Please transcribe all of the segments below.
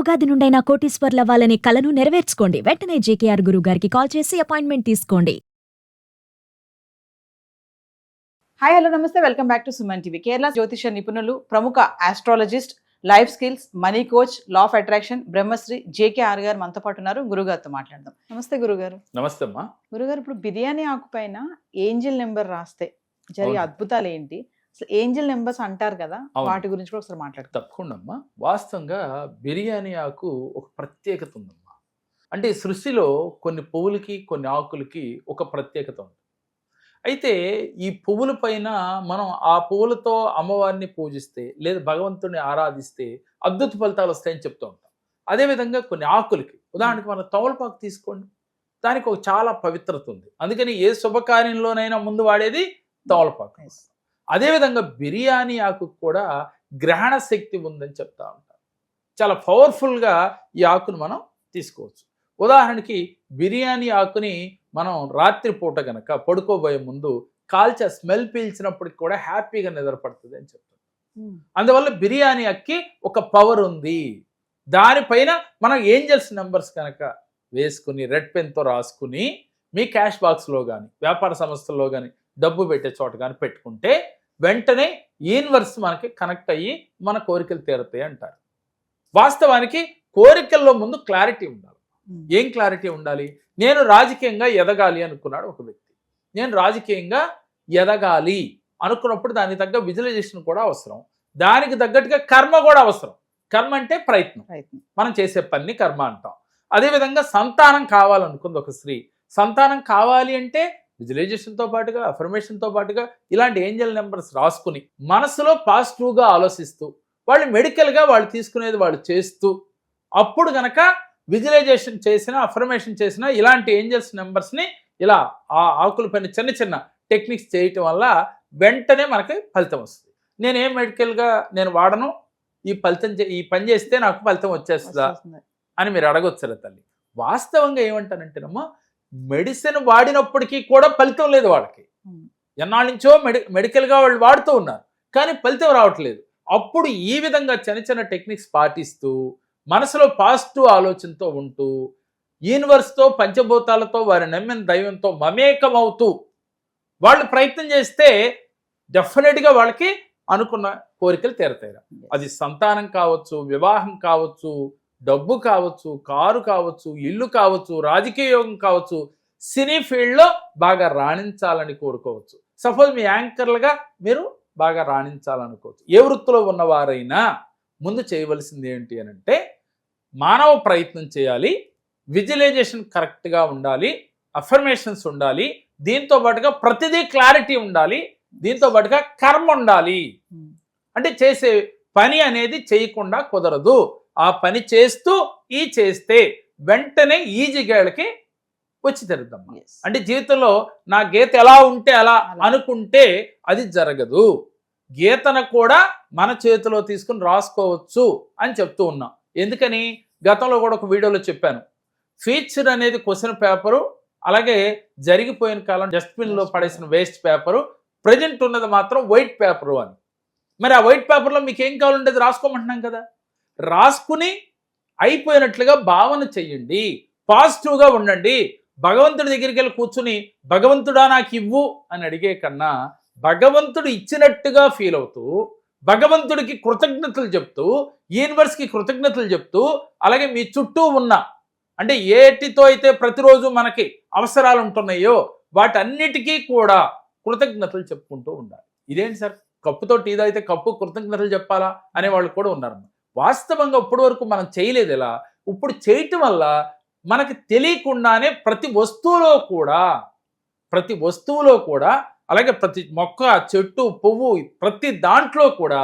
ఉగాది నుండైనా కోటీశ్వర్లవ్వాలనే కలను నెరవేర్చుకోండి. వెంటనే జేకేఆర్ గురువు గారికి కాల్ చేసి అపాయింట్మెంట్ తీసుకోండి. హాయ్ హలో నమస్తే. Welcome back to Suman TV Kerala జ్యోతిష నిపుణులు ప్రముఖ astrologist life skills money coach law of attraction Brahmasri JKR garu మనతో పాటు ఉన్నారు. గురుగారితో మాట్లాడదాం. నమస్తే గురుగారు నమస్తే అమ్మా. గురుగారు ఇప్పుడు బిర్యానీ ఆకు పైన ఏంజిల్ నెంబర్ రాస్తే జరిగే. అద్భుతాలు ఏంటి? ఏంజిల్ నెంబర్స్ అంటారు కదా. వాటి గురించి కూడా ఒకసారి మాట్లాడతాం తప్పకుండా అమ్మా వాస్తవంగా బిర్యానీ ఆకు ఒక ప్రత్యేకత ఉందమ్మా. అంటే సృష్టిలో కొన్ని పువ్వులకి కొన్ని ఆకులకి ఒక ప్రత్యేకత ఉంది. అయితే ఈ పువ్వుల పైన మనం ఆ పువ్వులతో అమ్మవారిని పూజిస్తే లేదా భగవంతుని ఆరాధిస్తే అద్భుత ఫలితాలు వస్తాయని చెప్తూ ఉంటాం. అదేవిధంగా కొన్ని ఆకులకి. ఉదాహరణకి మన తమలపాకు తీసుకోండి. దానికి ఒక చాలా పవిత్రత ఉంది. అందుకని ఏ శుభకార్యంలోనైనా ముందు వాడేది తమలపాకు. Yes. అదేవిధంగా బిర్యానీ ఆకు కూడా గ్రహణ శక్తి ఉందని చెప్తా ఉంటారు. చాలా పవర్ఫుల్గా ఈ ఆకును మనం తీసుకోవచ్చు. ఉదాహరణకి బిర్యానీ ఆకుని మనం రాత్రిపూట గనక పడుకోబోయే ముందు కాల్చే స్మెల్ పీల్చినప్పటికి కూడా హ్యాపీగా నిద్రపడుతుంది అని చెప్తారు. అందువల్ల బిర్యానీ అక్కి ఒక పవర్ ఉంది. దానిపైన మనం ఏంజల్స్ నెంబర్స్ కనుక వేసుకుని రెడ్ పెన్తో రాసుకుని మీ క్యాష్ బాక్స్లో కానీ వ్యాపార సంస్థల్లో కానీ డబ్బు పెట్టే చోట కానీ పెట్టుకుంటే వెంటనే యూనివర్స్ మనకి కనెక్ట్ అయ్యి మన కోరికలు తీరుతాయి అంటారు. వాస్తవానికి కోరికల్లో ముందు క్లారిటీ ఉండాలి. ఏం క్లారిటీ ఉండాలి? నేను రాజకీయంగా ఎదగాలి అనుకున్నాడు ఒక వ్యక్తి. నేను రాజకీయంగా ఎదగాలి అనుకున్నప్పుడు దానికి తగ్గ విజువలైజేషన్ కూడా అవసరం. దానికి తగ్గట్టుగా కర్మ కూడా అవసరం. కర్మ అంటే ప్రయత్నం. ప్రయత్నం. మనం చేసే పని కర్మ అంటాం. అదేవిధంగా సంతానం కావాలనుకుంది ఒక స్త్రీ. సంతానం కావాలి అంటే విజువలైజేషన్తో పాటుగా అఫర్మేషన్తో పాటుగా ఇలాంటి ఏంజల్ నెంబర్స్ రాసుకుని మనసులో పాజిటివ్గా ఆలోచిస్తూ వాళ్ళు మెడికల్గా వాళ్ళు తీసుకునేది వాళ్ళు చేస్తూ అప్పుడు గనక విజువలైజేషన్ చేసిన అఫర్మేషన్ చేసిన ఇలాంటి ఏంజల్స్ నెంబర్స్ని ఇలా ఆ ఆకుల పైన చిన్న చిన్న టెక్నిక్స్ చేయటం వల్ల వెంటనే మనకి ఫలితం వస్తుంది. నేనేం మెడికల్గా నేను వాడను? ఈ ఫలితం చే- ఈ పని చేస్తే నాకు ఫలితం వచ్చేస్తుందా. అని మీరు అడగొచ్చారు తల్లి? వాస్తవంగా ఏమంటానంటేనమ్మా మెడిసిన్ వాడినప్పటికీ కూడా ఫలితం లేదు వాళ్ళకి. ఎన్నాళ్ళ నుంచో మెడి మెడికల్గా వాళ్ళు వాడుతూ ఉన్నారు కానీ ఫలితం రావట్లేదు అప్పుడు ఈ విధంగా చిన్న చిన్న టెక్నిక్స్ పాటిస్తూ మనసులో పాజిటివ్ ఆలోచనతో ఉంటూ యూనివర్స్తో పంచభూతాలతో వారి నమ్మిన దైవంతో మమేకమవుతూ వాళ్ళు ప్రయత్నం చేస్తే డెఫినెట్గా వాళ్ళకి అనుకున్న కోరికలు తీరతాయి. అది సంతానం కావచ్చు వివాహం కావచ్చు డబ్బు కావచ్చు కారు కావచ్చు ఇల్లు కావచ్చు రాజకీయ యోగం కావచ్చు సినీ ఫీల్డ్లో బాగా రాణించాలని కోరుకోవచ్చు. సపోజ్ మీ యాంకర్లుగా మీరు బాగా రాణించాలనుకోవచ్చు. ఏ వృత్తిలో ఉన్నవారైనా ముందు చేయవలసింది ఏంటి అని అంటే మానవ ప్రయత్నం చేయాలి విజువలైజేషన్ కరెక్ట్గా ఉండాలి అఫర్మేషన్స్ ఉండాలి దీంతో పాటుగా ప్రతిదీ క్లారిటీ ఉండాలి దీంతో పాటుగా కర్మ ఉండాలి. అంటే చేసే పని అనేది చేయకుండా కుదరదు. ఆ పని చేస్తూ ఈ చేస్తే వెంటనే ఈజీగాళ్ళకి వచ్చి తెరుద్దమ్మా. అంటే జీవితంలో నా గీత ఎలా ఉంటే అలా. అనుకుంటే అది జరగదు. గీతను కూడా మన చేతిలో తీసుకుని రాసుకోవచ్చు అని చెప్తూ ఉన్నాం. ఎందుకని? గతంలో కూడా ఒక వీడియోలో చెప్పాను. ఫీచర్ అనేది క్వశ్చన్ పేపరు అలాగే జరిగిపోయిన కాలం డస్ట్బిన్లో పడేసిన వేస్ట్ పేపరు ప్రజెంట్ ఉన్నది మాత్రం వైట్ పేపరు అని. మరి ఆ వైట్ పేపర్లో మీకు ఏం కావాలంటే అది రాసుకోమంటున్నాం కదా. రాసుకుని అయిపోయినట్లుగా భావన చెయ్యండి. పాజిటివ్గా ఉండండి. భగవంతుడి దగ్గరికి వెళ్ళి కూర్చుని భగవంతుడా నాకు ఇవ్వు అని అడిగే కన్నా భగవంతుడు ఇచ్చినట్టుగా ఫీల్ అవుతూ భగవంతుడికి కృతజ్ఞతలు చెప్తూ యూనివర్స్కి కృతజ్ఞతలు చెప్తూ అలాగే మీ చుట్టూ ఉన్న అంటే ఏటితో అయితే ప్రతిరోజు మనకి అవసరాలు ఉంటున్నాయో వాటన్నిటికీ కూడా కృతజ్ఞతలు చెప్పుకుంటూ ఉండాలి. ఇదేంటి సార్? కప్పుతో టీ తాగితే కప్పు కృతజ్ఞతలు చెప్పాలా? అనే వాళ్ళు కూడా ఉన్నారు వాస్తవంగా ఇప్పటి వరకు మనం చేయలేదు ఇలా ఇప్పుడు చేయటం వల్ల మనకి తెలియకుండానే ప్రతి వస్తువులో కూడా ప్రతి వస్తువులో కూడా అలాగే ప్రతి మొక్క చెట్టు పువ్వు ప్రతి దాంట్లో కూడా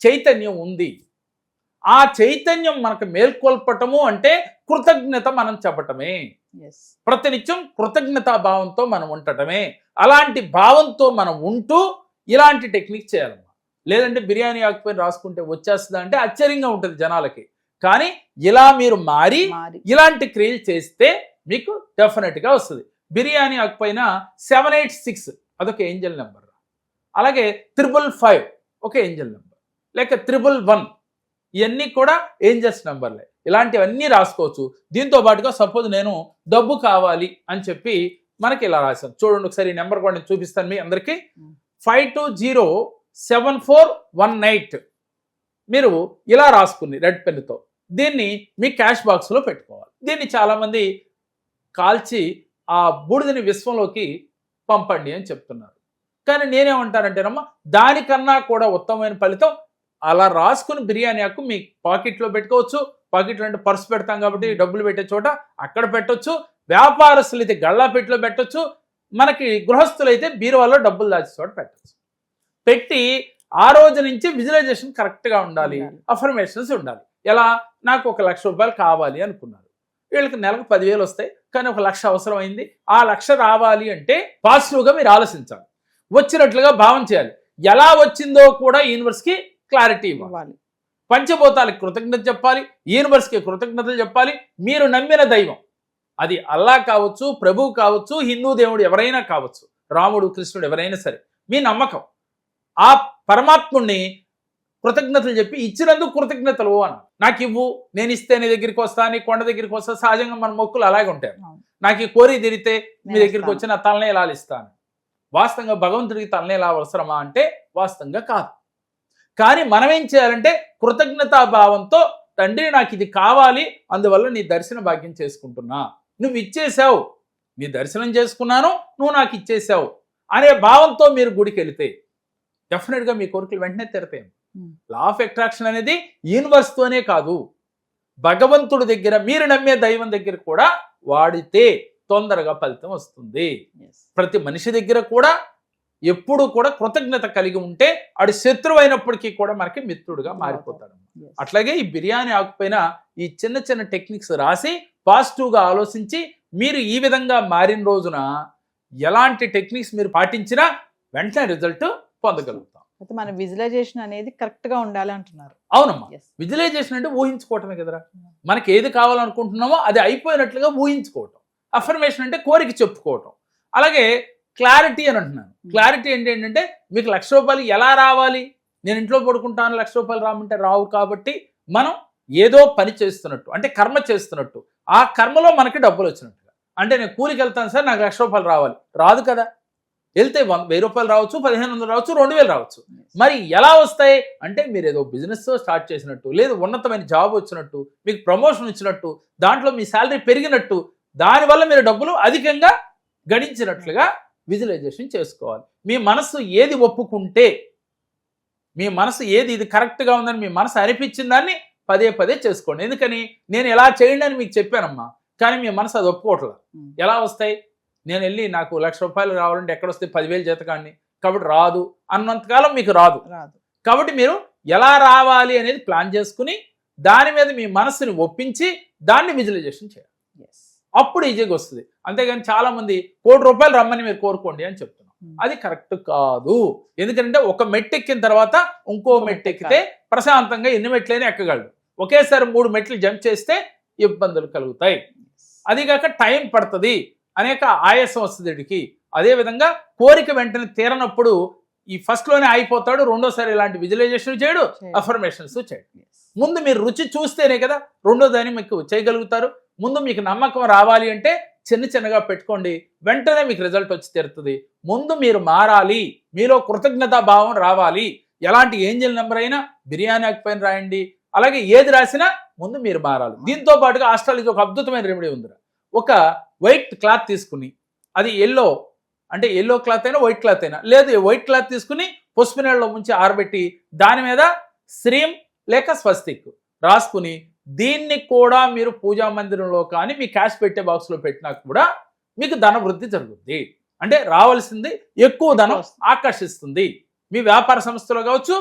చైతన్యం ఉంది. ఆ చైతన్యం మనకు మేల్కొల్పటము అంటే కృతజ్ఞత మనం చెప్పటమే. ప్రతినిత్యం కృతజ్ఞతా భావంతో మనం ఉండటమే. అలాంటి భావంతో మనం ఉంటూ ఇలాంటి టెక్నిక్ చేయాలమ్మా. లేదంటే బిర్యానీ ఆకుపోయి రాసుకుంటే వచ్చేస్తుందా అంటే ఆశ్చర్యంగా ఉంటుంది జనాలకి. కానీ ఇలా మీరు మారి ఇలాంటి క్రియలు చేస్తే మీకు డెఫినెట్గా వస్తుంది. బిర్యానీ ఆకుపైన సెవెన్ ఎయిట్ సిక్స్ అదొక ఏంజల్ నెంబర్. అలాగే త్రిబుల్ ఫైవ్ ఒక ఏంజల్ నెంబర్. లేక త్రిబుల్ వన్ ఇవన్నీ కూడా ఏంజల్స్ నెంబర్లే. ఇలాంటివన్నీ రాసుకోవచ్చు. దీంతో పాటుగా సపోజ్ నేను డబ్బు కావాలి అని చెప్పి మనకి ఇలా రాశాను. చూడండి ఒకసారి ఈ నెంబర్ కూడా నేను చూపిస్తాను మీ అందరికీ. Five two zero seven four one nine మీరు ఇలా రాసుకుని రెడ్ పెన్నుతో దీన్ని మీ క్యాష్ బాక్స్లో పెట్టుకోవాలి. దీన్ని చాలామంది కాల్చి ఆ బూడిదని విశ్వంలోకి పంపండి అని చెప్తున్నారు. కానీ నేనేమంటానంటేనమ్మా దానికన్నా కూడా ఉత్తమమైన ఫలితం అలా రాసుకుని బిర్యానీ ఆకు మీ పాకెట్లో పెట్టుకోవచ్చు. పాకెట్లో అంటే పర్స్ పెడతాం కాబట్టి డబ్బులు పెట్టే చోట అక్కడ పెట్టొచ్చు. వ్యాపారస్తులు అయితే గళ్ళాపెట్టిలో పెట్టొచ్చు. మనకి గృహస్థులైతే బీరువాలో డబ్బులు దాచే చోట పెట్టచ్చు. పెట్టి ఆ రోజు నుంచి విజువలైజేషన్ కరెక్ట్గా ఉండాలి ఉండాలి. అఫర్మేషన్స్ ఉండాలి. ఎలా? నాకు ఒక లక్ష రూపాయలు కావాలి అనుకున్నారు వీళ్ళకి నెలకు పదివేలు వస్తాయి కానీ ఒక లక్ష అవసరం అయింది ఆ లక్ష రావాలి అంటే పాజిటివ్గా మీరు ఆలోచించాలి. వచ్చినట్లుగా భావం చేయాలి. ఎలా వచ్చిందో కూడా యూనివర్స్కి క్లారిటీ ఇవ్వాలి. పంచభూతాలకు కృతజ్ఞత చెప్పాలి యూనివర్స్కి కృతజ్ఞతలు చెప్పాలి. మీరు నమ్మిన దైవం. అది అల్లా కావచ్చు ప్రభువు కావచ్చు హిందూ దేవుడు ఎవరైనా కావచ్చు రాముడు కృష్ణుడు ఎవరైనా సరే. మీ నమ్మకం. ఆ పరమాత్ముణ్ణి కృతజ్ఞతలు చెప్పి ఇచ్చినందుకు కృతజ్ఞతలు అన్న నాకు ఇవ్వు నేను ఇస్తే నీ దగ్గరికి వస్తా నీ కొండ దగ్గరికి వస్తా సహజంగా మన మొక్కులు అలాగే ఉంటాయి. నాకు ఈ కోరి తిరిగితే మీ దగ్గరికి. వచ్చి నా తలనే ఇస్తాను వాస్తవంగా భగవంతుడికి తలనే ఎలా అవసరమా అంటే వాస్తవంగా కాదు. కానీ మనం ఏం చేయాలంటే కృతజ్ఞతా భావంతో తండ్రి నాకు ఇది కావాలి అందువల్ల నీ దర్శన భాగ్యం చేసుకుంటున్నా. నువ్వు ఇచ్చేసావు నీ దర్శనం చేసుకున్నాను నువ్వు నాకు ఇచ్చేసావు అనే భావంతో మీరు గుడికి వెళితే డెఫినెట్గా మీ కోరికలు వెంటనే తెరతాయి. లా ఆఫ్ అట్రాక్షన్ అనేది యూనివర్స్తోనే కాదు భగవంతుడి దగ్గర మీరు నమ్మే దైవం దగ్గర కూడా వాడితే తొందరగా ఫలితం వస్తుంది. ప్రతి మనిషి దగ్గర కూడా ఎప్పుడు కూడా కృతజ్ఞత కలిగి ఉంటే ఆడు శత్రువు అయినప్పటికీ కూడా మనకి మిత్రుడుగా మారిపోతాడు. అట్లాగే ఈ బిర్యానీ ఆకుపైన ఈ చిన్న చిన్న టెక్నిక్స్ రాసి పాజిటివ్గా ఆలోచించి మీరు ఈ విధంగా మారిన రోజున ఎలాంటి టెక్నిక్స్ మీరు పాటించినా వెంటనే రిజల్ట్ పొందగలుగుతాం. అయితే మన విజువలైజేషన్ అనేది కరెక్ట్గా ఉండాలి అంటున్నారు. అవునమ్మా. విజువలైజేషన్ అంటే ఊహించుకోవటమే కదరా. మనకి ఏది కావాలనుకుంటున్నామో అది అయిపోయినట్లుగా ఊహించుకోవటం. అఫర్మేషన్ అంటే కోరిక చెప్పుకోవటం. అలాగే క్లారిటీ అని అంటున్నాను. క్లారిటీ ఏంటి ఏంటంటే మీకు లక్ష రూపాయలు ఎలా రావాలి? నేను ఇంట్లో పడుకుంటాను లక్ష రూపాయలు రామంటే రావు కాబట్టి మనం ఏదో పని చేస్తున్నట్టు అంటే కర్మ చేస్తున్నట్టు ఆ కర్మలో మనకి డబ్బులు వచ్చినట్టుగా. అంటే నేను కూలికి వెళ్తాను సార్ నాకు లక్ష రూపాయలు రావాలి. రాదు కదా. వెళ్తే వంద వెయ్యి రూపాయలు రావచ్చు పదిహేను వందలు రావచ్చు రెండు వేలు రావచ్చు. మరి ఎలా వస్తాయి? అంటే మీరు ఏదో బిజినెస్ స్టార్ట్ చేసినట్టు లేదు ఉన్నతమైన జాబ్ వచ్చినట్టు మీకు ప్రమోషన్ ఇచ్చినట్టు దాంట్లో మీ శాలరీ పెరిగినట్టు దానివల్ల మీరు డబ్బులు అధికంగా గడించినట్లుగా విజువలైజేషన్ చేసుకోవాలి. మీ మనసు ఏది ఒప్పుకుంటే మీ మనసు ఏది ఇది కరెక్ట్గా ఉందని మీ మనసు అనిపించిన దాన్ని పదే పదే చేసుకోండి. ఎందుకని? నేను ఎలా చేయండి అని మీకు చెప్పానమ్మా. కానీ మీ మనసు అది ఒప్పుకోవట్లేదు Hmm. ఎలా వస్తాయి? నేను వెళ్ళి నాకు లక్ష రూపాయలు రావాలంటే ఎక్కడ వస్తాయి పదివేలు జీతకాన్ని. కాబట్టి రాదు. అన్నంతకాలం మీకు రాదు. రాదు. కాబట్టి మీరు ఎలా రావాలి అనేది ప్లాన్ చేసుకుని దాని మీద మీ మనసుని ఒప్పించి దాన్ని విజువలైజేషన్ చేయాలి. అప్పుడు ఈజీగా వస్తుంది. అంతేగాని చాలా మంది కోటి రూపాయలు రమ్మని మీరు కోరుకోండి అని చెప్తున్నాం అది కరెక్ట్ కాదు. ఎందుకంటే ఒక మెట్టు ఎక్కిన తర్వాత ఇంకో మెట్టు ఎక్కితే ప్రశాంతంగా ఎన్ని మెట్లైనా ఎక్కగలడు ఒకేసారి మూడు మెట్లు జంప్ చేస్తే ఇబ్బందులు కలుగుతాయి. అదిగాక టైం పడుతుంది. అనేక ఆయాసం వస్తుంది వీడికి అదేవిధంగా కోరిక వెంటనే తీరనప్పుడు ఈ ఫస్ట్లోనే అయిపోతాడు రెండోసారి ఇలాంటి విజువలైజేషన్ చేయడు అఫర్మేషన్స్ చేయడు. ముందు మీరు రుచి చూస్తేనే కదా రెండో దాన్ని మీకు చేయగలుగుతారు. ముందు మీకు నమ్మకం రావాలి అంటే చిన్న చిన్నగా పెట్టుకోండి వెంటనే మీకు రిజల్ట్ వచ్చి తీరుతుంది. ముందు మీరు మారాలి మీలో కృతజ్ఞతా భావం రావాలి. ఎలాంటి ఏంజల్ నెంబర్ అయినా బిర్యానీ పైన రాయండి అలాగే ఏది రాసినా ముందు మీరు మారాలి. దీంతో పాటుగా ఆస్ట్రాలజీ ఒక అద్భుతమైన రెమెడీ ఉందిరా. ఒక వైట్ క్లాత్ తీసుకుని అది ఎల్లో అంటే ఎల్లో క్లాత్ అయినా వైట్ క్లాత్ అయినా లేదు వైట్ క్లాత్ తీసుకుని పసుపు నీళ్ళలో ముంచి ఆరబెట్టి దాని మీద శ్రీం లేక స్వస్తిక్ రాసుకుని దీన్ని కూడా మీరు పూజా మందిరంలో కానీ మీ క్యాష్ పెట్టే బాక్స్లో పెట్టినా కూడా మీకు ధన వృద్ధి జరుగుద్ది. అంటే రావాల్సింది ఎక్కువ ధనం ఆకర్షిస్తుంది. మీ వ్యాపార సంస్థలో కావచ్చు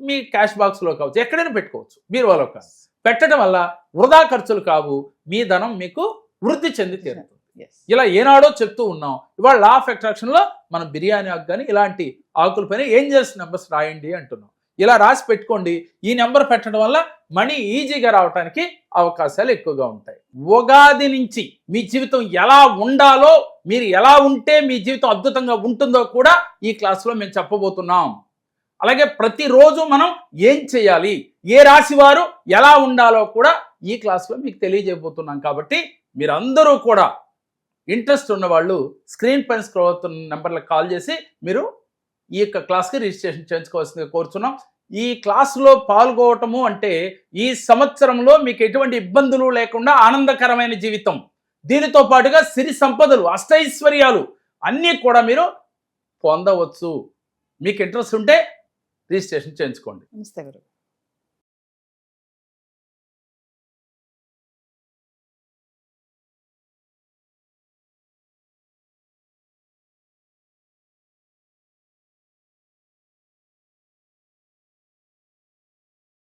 మీ క్యాష్ బాక్స్లో కావచ్చు ఎక్కడైనా పెట్టుకోవచ్చు బీరువాలో కాదు. పెట్టడం వల్ల వృధా ఖర్చులు కావు మీ ధనం మీకు వృద్ధి చెంది తీరుతుంది ఇలా ఏనాడో చెప్తూ ఉన్నాం. ఇవాళ లా ఆఫ్ అట్రాక్షన్లో మనం బిర్యానీ ఆకు కానీ ఇలాంటి ఆకులపైన ఏంజల్స్ నెంబర్స్ రాయండి అంటున్నాం. ఇలా రాసి పెట్టుకోండి. ఈ నెంబర్ పెట్టడం వల్ల మనీ ఈజీగా రావడానికి అవకాశాలు ఎక్కువగా ఉంటాయి. ఉగాది నుంచి మీ జీవితం ఎలా ఉండాలో మీరు ఎలా ఉంటే మీ జీవితం అద్భుతంగా ఉంటుందో కూడా ఈ క్లాస్లో మేము చెప్పబోతున్నాం. అలాగే ప్రతిరోజు మనం ఏం చేయాలి? ఏ రాశి వారు ఎలా ఉండాలో కూడా ఈ క్లాస్లో మీకు తెలియజేయబోతున్నాం. కాబట్టి మీరందరూ కూడా ఇంట్రెస్ట్ ఉన్నవాళ్ళు స్క్రీన్ పైన స్క్రోల్ అవుతున్న నెంబర్లకు కాల్ చేసి మీరు ఈ యొక్క క్లాస్కి రిజిస్ట్రేషన్ చేయించుకోవాల్సిందిగా కోరుతున్నాం ఈ క్లాసులో పాల్గొవటము అంటే ఈ సంవత్సరంలో మీకు ఎటువంటి ఇబ్బందులు లేకుండా ఆనందకరమైన జీవితం. దీనితో పాటుగా సిరి సంపదలు అష్టైశ్వర్యాలు అన్నీ కూడా మీరు పొందవచ్చు. మీకు ఇంట్రెస్ట్ ఉంటే రిజిస్ట్రేషన్ చేయించుకోండి. నమస్తే